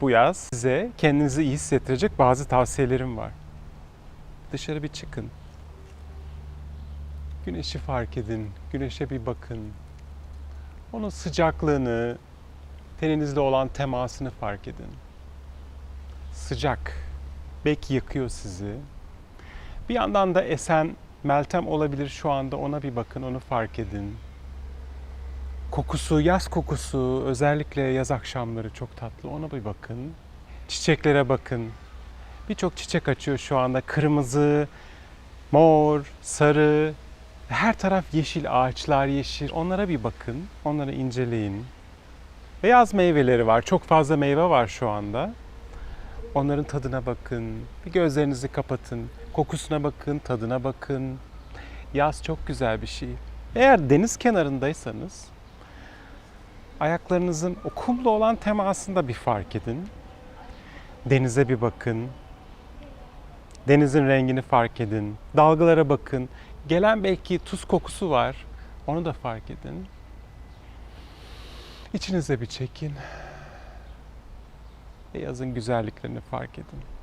bu yaz size kendinizi iyi hissettirecek bazı tavsiyelerim var. Dışarı bir çıkın. Güneşi fark edin. Güneşe bir bakın. Onun sıcaklığını, teninizle olan temasını fark edin. Sıcak. Belki yakıyor sizi. Bir yandan da esen Meltem olabilir şu anda ona bir bakın, onu fark edin. Kokusu, yaz kokusu, özellikle yaz akşamları çok tatlı. Ona bir bakın. Çiçeklere bakın. Birçok çiçek açıyor şu anda. Kırmızı, mor, sarı. Her taraf yeşil, ağaçlar yeşil. Onlara bir bakın. Onları inceleyin. Beyaz meyveleri var. Çok fazla meyve var şu anda. Onların tadına bakın. Bir gözlerinizi kapatın. Kokusuna bakın, tadına bakın. Yaz çok güzel bir şey. Eğer deniz kenarındaysanız ayaklarınızın o kumla olan temasını da bir fark edin. Denize bir bakın. Denizin rengini fark edin. Dalgalara bakın. Gelen belki tuz kokusu var. Onu da fark edin. İçinize bir çekin. Ve yazın güzelliklerini fark edin.